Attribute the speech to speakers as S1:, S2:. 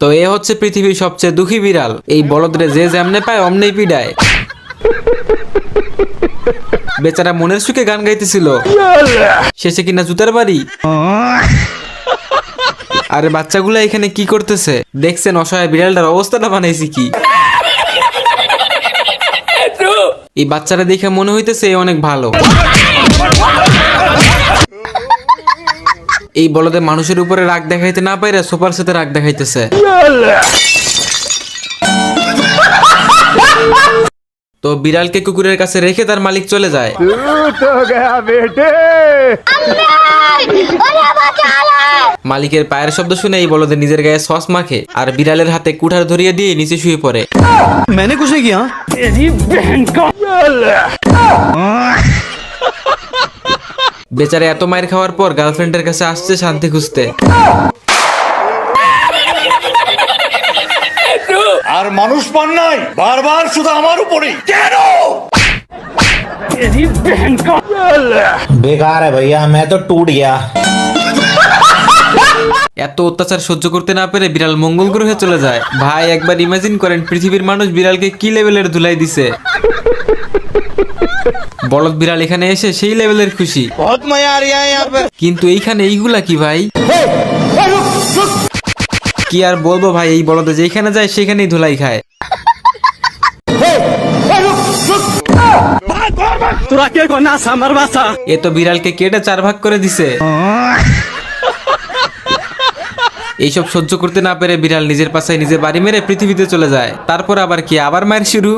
S1: তো এ হচ্ছে পৃথিবীর সবচেয়ে দুঃখী বিড়াল। এই বলদরে যে যেমনে পায়, অমনেই পিডায়। বেচারা মনের সুখে গান গাইতেছিল। শেষে কিনা জুতার বাড়ি। আরে বাচ্চাগুলা এখানে কি করতেছে? দেখছেন অসহায় বিড়ালটার অবস্থাটা বানাইছি কি? এই বাচ্চারা দেখে মনে হইতেছে অনেক ভালো। এই বলদে মানুষের উপরে রাগ দেখাইতে না পাইরা সোফার সাথে রাগ দেখাইতেছে। তো বিড়ালকে কুকুরের কাছে রেখে তার মালিক চলে যায়। মালিকের পায়ের শব্দ শুনে এই বলদে নিজের গায়ে সস মাখে আর বিড়ালের হাতে কুঠার ধরিয়ে দিয়ে নিচে শুয়ে পড়ে।
S2: মেনে কুশে গিয়া
S1: বেচারা এত মায়ের খাওয়ার পর গার্লফ্রেন্ডের কাছে আসছে শান্তি খুঁজতে।
S3: আর মানুষ পান নাই বারবার শুধু আমার উপরে কেন?
S4: বেকার ভাইয়া মে তো টুট গিয়া।
S1: এত অত্যাচার সহ্য করতে না পেরে বিড়াল মঙ্গল গ্রহে চলে যায়। ভাই একবার ইমাজিন করেন পৃথিবীর মানুষ বিড়ালকে কি লেভেলের ধুলাই দিছে? বলদ বিড়াল এখানে এসে সেই লেভেলের খুশি। কিন্তু এইখানে এইগুলা কি ভাই? কি আর বলব ভাই এই বলদে যেখানে যায় সেখানেই ধুলাই খায়।
S2: তোরা কে আমার বাসা?
S1: এ তো বিড়ালকে কেটে চার ভাগ করে দিছে। এইসব সহ্য করতে না পেরে বিড়াল নিজের পাশায় নিজে বাড়ি মেরে পৃথিবীতে চলে যায়। তারপর আবার কি আবার মায়ের শুরু?